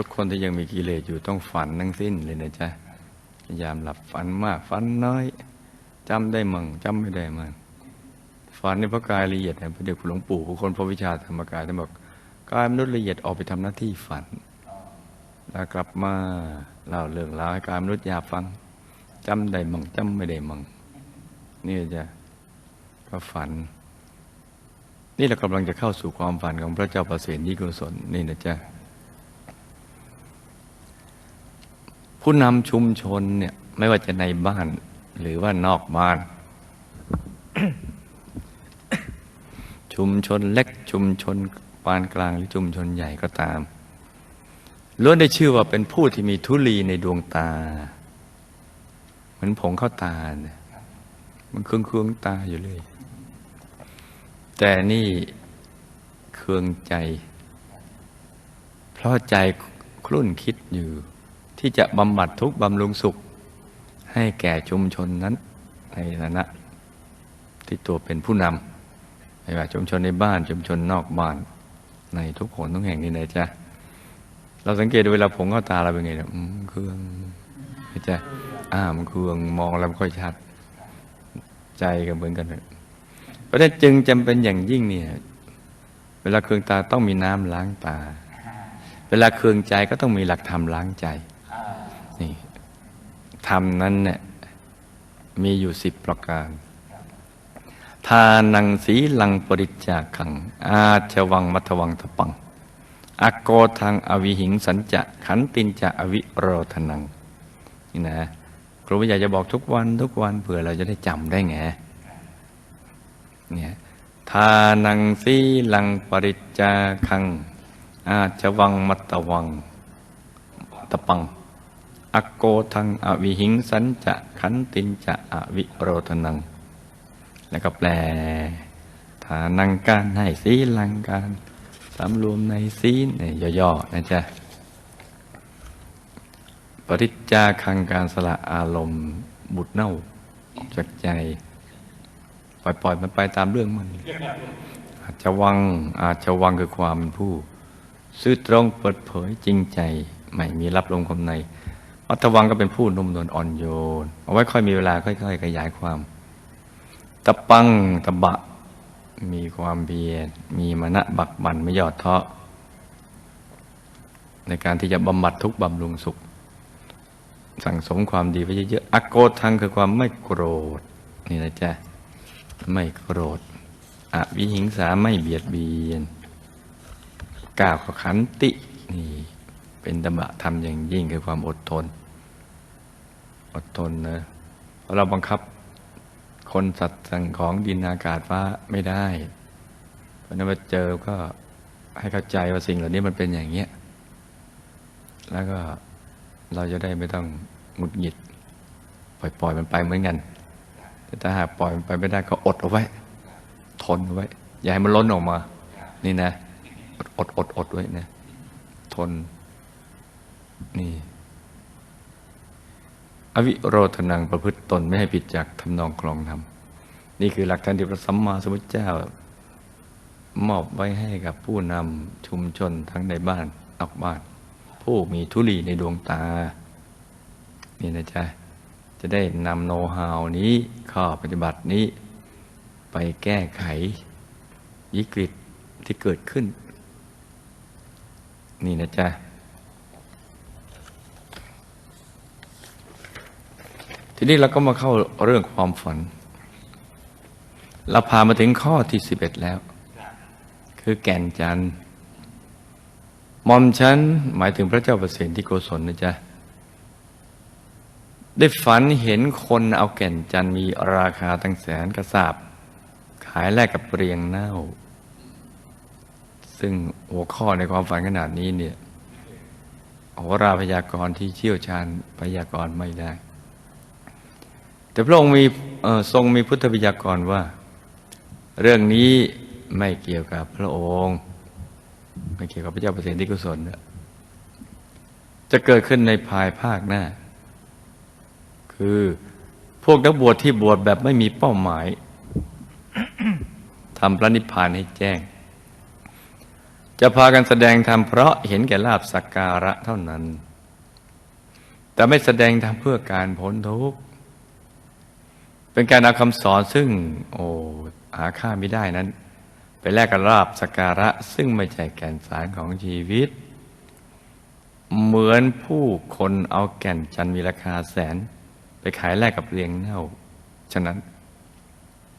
ทุกคนที่ยังมีกิเลสอยู่ต้องฝันทั้งสิ้นเลยนะจ๊ะพยายามหลับฝันมากฝันน้อยจำได้มั่งจำไม่ได้มั่งฝันในพระกายละเอียดนะพระเดชคุณหลวงปู่ผู้คนพระวิชาธรรมกายท่านบอกกายมนุษย์ละเอียดออกไปทำหน้าที่ฝันแล้วกลับมาเล่าเรื่องราวให้กายมนุษย์อยากฟังจำได้มั่งจำไม่ได้มั่งนี่จะก็ฝัน นี่เรากำลังจะเข้าสู่ความฝันของพระเจ้าประเสริฐนิโกศลนี่นะจ๊ะ ผู้นำชุมชนเนี่ยไม่ว่าจะในบ้านหรือว่านอกบ้าน ชุมชนเล็กชุมชนปานกลางหรือชุมชนใหญ่ก็ตามล้วนได้ชื่อว่าเป็นผู้ที่มีทุลีในดวงตา เหมือนผงเข้าตาเนี่ยมันเครื่องเครื่องตาอยู่เลย แต่นี่เครื่องใจ เพราะใจคลุ่นคิดอยู่ ที่จะบำบัดทุกบำรุงสุข ให้แก่ชุมชนนั้น ในฐานะ ที่ตัวเป็นผู้นำไม่ว่าชุมชนในบ้านชุมชนนอกบ้าน ในทุกคนทุกแห่งนี่นะจ๊ะเราสังเกตเวลาผงเข้าตาเราเป็นไงเนี่ยเครื่องนะจ๊ะอ่ามันเครื่องมองแล้วไม่ค่อยชัด ใจก็เหมือนกันเลยเพราะฉะนั้นจึงจำเป็นอย่างยิ่งเนี่ย เวลาเครื่องตาต้องมีน้ำล้างตา เวลาเครื่องใจก็ต้องมีหลักธรรมล้างใจ นี่ธรรมนั้นเนี่ยมีอยู่สิบประการ ทานังสีลังปริจาคัง อาชวังมัทวังทปัง อโกทังอวิหิงสัญจะขันตินจะอวิโรธนัง นี่นะครูวิทยาจะบอกทุกวันทุกวันเผื่อเราจะได้จำได้ไงเนี่ยทานังสีลังปริจาคัง อาชวังมัตวังตปัง อโกทังอวิหิงสัญจะขันตินจะอวิโรธนัง แล้วก็แปลฐานังการให้สีลังการสำรวมในสีเนี่ยย่อๆนะจ๊ะปริจจาคังการสละอารมณ์ บุดเน่าออกจากใจ ปล่อยๆมันไปตามเรื่องมัน อาจจะวังอาจจะวังคือความเป็นผู้ ซื่อตรงเปิดเผยจริงใจ ไม่มีรับลมคำใน อัตวังก็เป็นผู้นุ่มนวลอ่อนโยน เอาไว้ค่อยมีเวลาค่อยๆขยายความตะปังตะบะ มีความเพียรมีมณะบักบันไม่หยอดเทาะในการที่จะบำบัดทุกบำรุงสุข สั่งสมความดีไว้เยอะๆอโกทังคือความไม่โกรธ นี่นะจ๊ะ ไม่โกรธอวิหิงสาไม่เบียดเบียนกล่าวขันตินี่ เป็นตบะทำอย่างยิ่งคือความอดทน อดทนนะเพราะเราบังคับคนสัตว์สั่งของดินอากาศฟ้าไม่ได้ เพราะนั้นมาเจอก็ให้เข้าใจว่าสิ่งเหล่านี้มันเป็นอย่างเงี้ย แล้วก็เราจะได้ไม่ต้องหงุดหงิด ปล่อยปล่อยมันไปเหมือนกัน แต่ถ้าหากปล่อยมันไปไม่ได้ก็อดเอาไว้ ทนเอาไว้ อย่าให้มันล้นออกมา นี่นะ อดอดอดอดไว้นะ ทน นี่ อวิโรธนังประพฤติตนไม่ให้ผิดจากทำนองคลองธรรมนี่คือหลักการที่พระสัมมาสัมพุทธเจ้ามอบไว้ให้กับผู้นำชุมชนทั้งในบ้านนอกบ้าน ผู้มีทุลีในดวงตา นี่นะจ๊ะ จะได้นำโน้ตฮาวนี้ข้อปฏิบัตินี้ ไปแก้ไขวิกฤตที่เกิดขึ้น นี่นะจ๊ะ ทีนี้เราก็มาเข้าเรื่องความฝัน เราพามาถึงข้อที่สิบเอ็ดแล้ว คือแก่นจันทร์มอมฉันหมายถึงพระเจ้าประเสริฐที่โกศลนะจ๊ะ ได้ฝันเห็นคนเอาแก่นจันทร์มีราคาตั้งแสนกระสาบ ขายแลกกับเรียงเน่า ซึ่งหัวข้อในความฝันขนาดนี้เนี่ยโหราพยากรณ์ที่เชี่ยวชาญพยากรณ์ไม่ได้ แต่พระองค์มีทรงมีพุทธพยากรว่า เรื่องนี้ไม่เกี่ยวกับพระองค์ ไม่เกี่ยวกับพระเจ้าประเสริฐที่กุศลจะเกิดขึ้นในภายภาคหน้า คือพวกนักบวชที่บวชแบบไม่มีเป้าหมายทำพระนิพพานให้แจ้ง จะพากันแสดงธรรมเพราะเห็นแก่ลาบสักการะเท่านั้น แต่ไม่แสดงธรรมเพื่อการพ้นทุกข์ เป็นการเอาคำสอนซึ่ง โอ้หาค่าไม่ได้นั้น ไปแลกกับลาบสการะ ซึ่งไม่ใช่แก่นสารของชีวิต เหมือนผู้คนเอาแก่นจันมีราคาแสน ไปขายแลกกับเรียงเน่า ฉะนั้น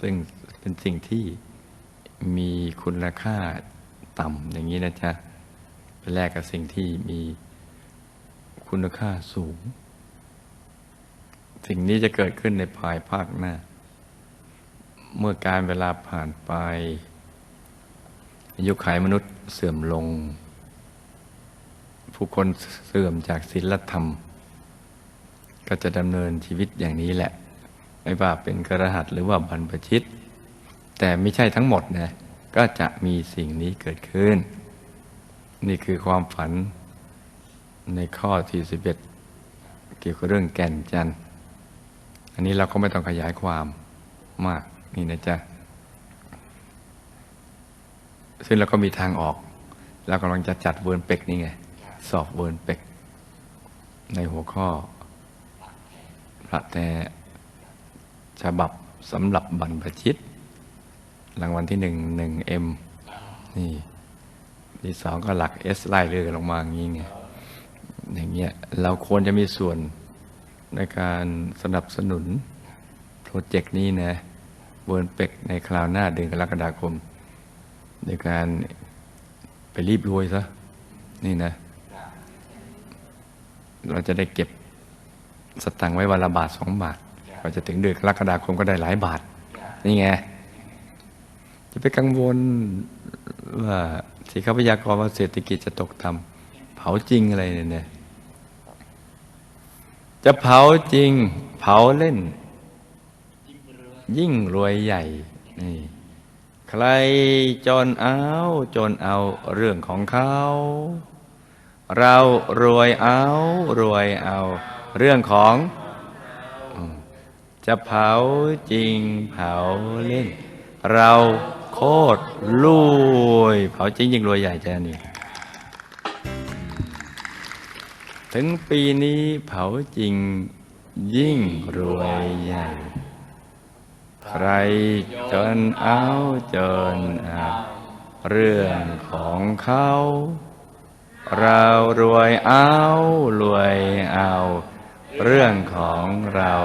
ซึ่งเป็นสิ่งที่มีคุณค่าต่ำอย่างนี้นะจ๊ะไปแลกกับสิ่งที่มีคุณค่าสูง สิ่งนี้จะเกิดขึ้นในภายภาคหน้า เมื่อการเวลาผ่านไป อายุขัยมนุษย์เสื่อมลง ผู้คนเสื่อมจากศีลธรรม ก็จะดำเนินชีวิตอย่างนี้แหละ ไม่ว่าเป็นกระหัตหรือว่าบรรพชิต แต่ไม่ใช่ทั้งหมดนะก็จะมีสิ่งนี้เกิดขึ้น นี่คือความฝันในข้อที่สิบเอ็ดเกี่ยวกับเรื่องแก่นจันทร์ อันนี้เราก็ไม่ต้องขยายความมากนี่นะจ๊ะ ซึ่งเราก็มีทางออก เรากำลังจะจัดเวิร์นเป็กนี่ไง สอบเวิร์นเป็ก ในหัวข้อ พระแต่ฉบับสำหรับบรรพชิต รางวัลที่หนึ่งหนึ่งเอ็มนี่ที่สองก็หลักเอสไล่เรื่อยลงมาอย่างนี้ไงอย่างเงี้ยเราควรจะมีส่วน ในการสนับสนุนโปรเจกต์นี้นะเวิร์นเป็กในคราวหน้าเดือนกรกฎาคม ในการไปรีบรวยซะ นี่นะ เราจะได้เก็บสตังค์ไว้วันละบาทสองบาทกว่าจะถึงเดือนกรกฎาคมก็ได้หลายบาท นี่ไง จะไปกังวลว่าสิเขาพยากรณ์ว่าเศรษฐกิจจะตกต่ำเผาจริงอะไรเนี่ย จะเผาจริง เผาเล่น ยิ่งรวยใหญ่นี่ใครจนเอาจนเอาเรื่องของเขา เรารวยเอารวยเอา เรื่องของ จะเผาจริงเผาเล่น เราโคตรรวย เผาจริงยิ่งรวยใหญ่แจ้นี่ ถึงปีนี้เผาจริงยิ่งรวยใหญ่ใครจนเอาจนเอาเรื่องของเขา เรารวยเอารวยเอา เรื่องของเรา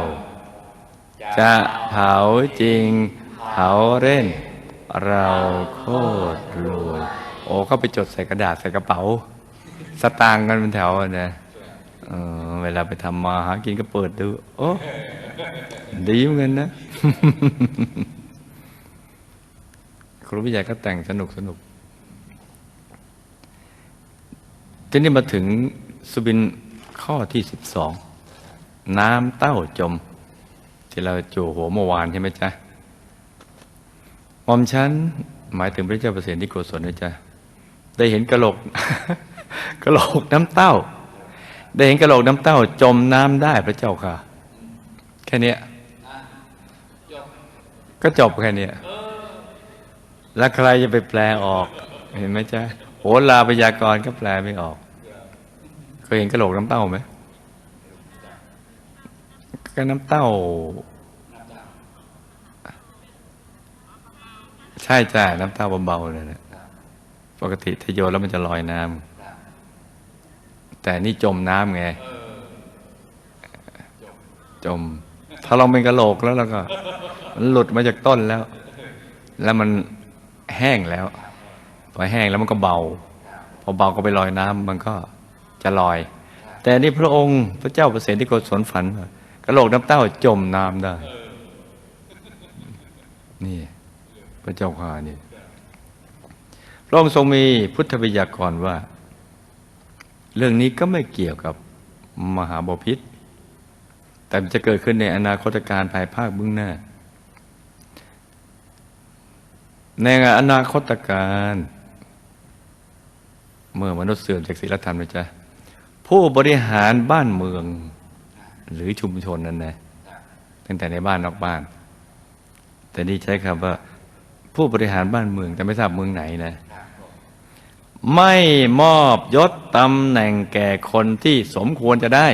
จะเผาจริงเผาเล่น เราโคตรรวย โอ้เขาไปจดใส่กระดาษใส่กระเป๋า สตางค์กันเป็นแถวอะนะ เวลาไปทำมาหากินก็เปิดดู โอ้ดีเหมือนกันนะครูวิจัยก็แต่งสนุกสนุกทีนี้มาถึงสุบินข้อที่สิบสองน้ำเต้าจม ที่เราจู่หัวเมื่อวานใช่ไหมจ๊ะมอมฉันหมายถึงพระเจ้าเปรตที่โกศลนะจ๊ะได้เห็นกระโหลกกระโหลกน้ำเต้า ได้เห็นกระโหลกน้ำเต้าจมน้ำได้พระเจ้าค่ะ แค่เนี้ยก็จบแค่เนี้ยแล้วใครจะไปแปลออก เห็นไหมจ๊ะโหราพยากรก็แปลไม่ออก เคยเห็นกระโหลกน้ำเต้าไหมก็น้ำเต้า ใช่จ้ะน้ำเต้าเบาๆเลยนะปกติถ้าโยนแล้วมันจะลอยน้ำ แต่นี่จมน้ำไง จม ถ้าลองเป็นกระโหลกแล้วแล้วก็ มันหลุดมาจากต้นแล้ว แล้วมันแห้งแล้วพอแห้งแล้วมันก็เบา พอเบาก็ไปลอยน้ำมันก็จะลอย แต่นี่พระองค์พระเจ้าประเสริฐที่โกศลฝันว่ากระโหลกน้ำเต้าจมน้ำได้ นี่ พระเจ้าข่านี่พระองค์ทรงมีพุทธวิยากรว่า เรื่องนี้ก็ไม่เกี่ยวกับมหาบพิษ แต่จะเกิดขึ้นในอนาคตการภายภาคเบื้องหน้า ในอนาคตการ เมื่อมนุษย์เสื่อมจากศีลธรรมนะจ๊ะผู้บริหารบ้านเมือง หรือชุมชนนั่นนะตั้งแต่ในบ้านนอกบ้าน แต่นี่ใช้คำว่า ผู้บริหารบ้านเมืองแต่ไม่ทราบเมืองไหนนะ ไม่มอบยศตำแหน่งแก่คนที่สมควรจะได้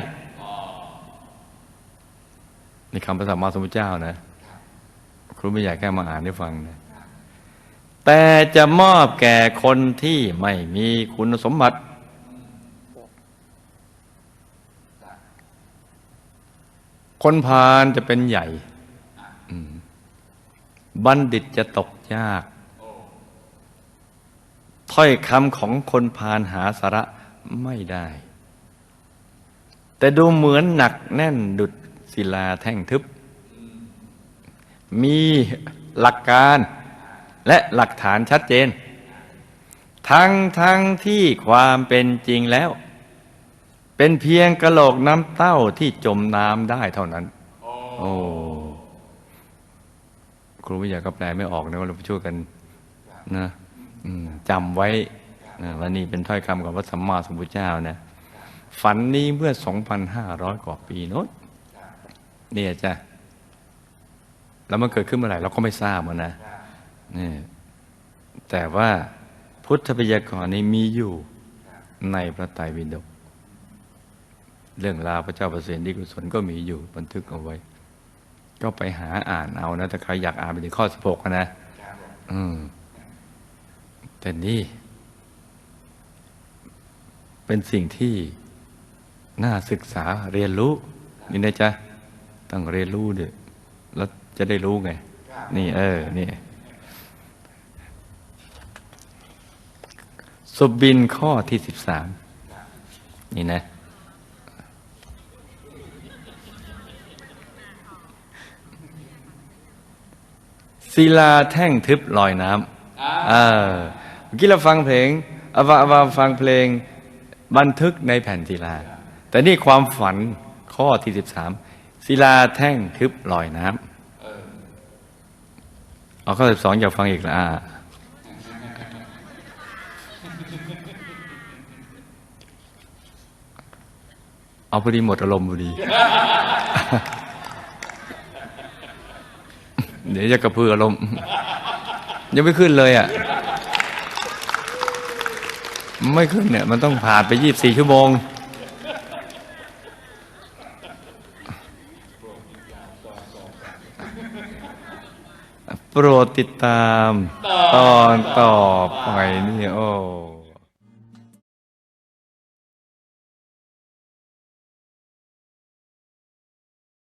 นี่คำพระสัมมาสัมพุทธเจ้านะ ครูไม่อยากแค่มาอ่านให้ฟังนะแต่จะมอบแก่คนที่ไม่มีคุณสมบัติ คนพาลจะเป็นใหญ่ บัณฑิตจะตกยาก ถ้อยคำของคนพาลหาสาระไม่ได้ แต่ดูเหมือนหนักแน่นดุดศิลาแท่งทึบ มีหลักการและหลักฐานชัดเจน ทั้งทั้งที่ความเป็นจริงแล้ว เป็นเพียงกระโหลกน้ำเต้าที่จมน้ำได้เท่านั้น โอ้ครูวิทยาก็แปลไม่ออกนะว่าเราไปช่วยกันนะอืม จำไว้ว่านี่เป็นถ้อยคำของพระสัมมาสัมพุทธเจ้านะฝันนี้เมื่อ 2,500 กว่าปีโน้นเนี่ยจ้ะแล้วมันเกิดขึ้นเมื่อไหร่เราก็ไม่ทราบนะนี่แต่ว่าพุทธพยากรณ์นี้มีอยู่ในพระไตรปิฎกเรื่องราวพระเจ้าประเสริฐที่กุศลก็มีอยู่บันทึกเอาไว้ ก็ไปหาอ่านเอานะ ถ้าใครอยากอ่านไปถึงข้อสิบหกนะอืม แต่นี่ เป็นสิ่งที่น่าศึกษาเรียนรู้ นี่นะจ๊ะต้องเรียนรู้ด้วยแล้วจะได้รู้ไง นี่เออนี่สุบินข้อที่สิบสามนี่นะศิลาแท่งทึบลอยน้ำเออ มื่อกี้เราฟังเพลงอาว่าอาวาฟังเพลงบันทึกในแผ่นศิลา แต่นี่ความฝันข้อที่สิบสามศิลาแท่งทึบลอยน้ำเอาข้อสิบสองอยากฟังอีกละเอาพอดีหมดอารมณ์พอดี เดี๋ยวจะกระเพื่ออารมณ์ ยังไม่ขึ้นเลยอะ ไม่ขึ้นเนี่ย มันต้องผ่านไปยี่บสี่ชั่วโมง โปรดติดตามตอนต่อไปนี่โอ้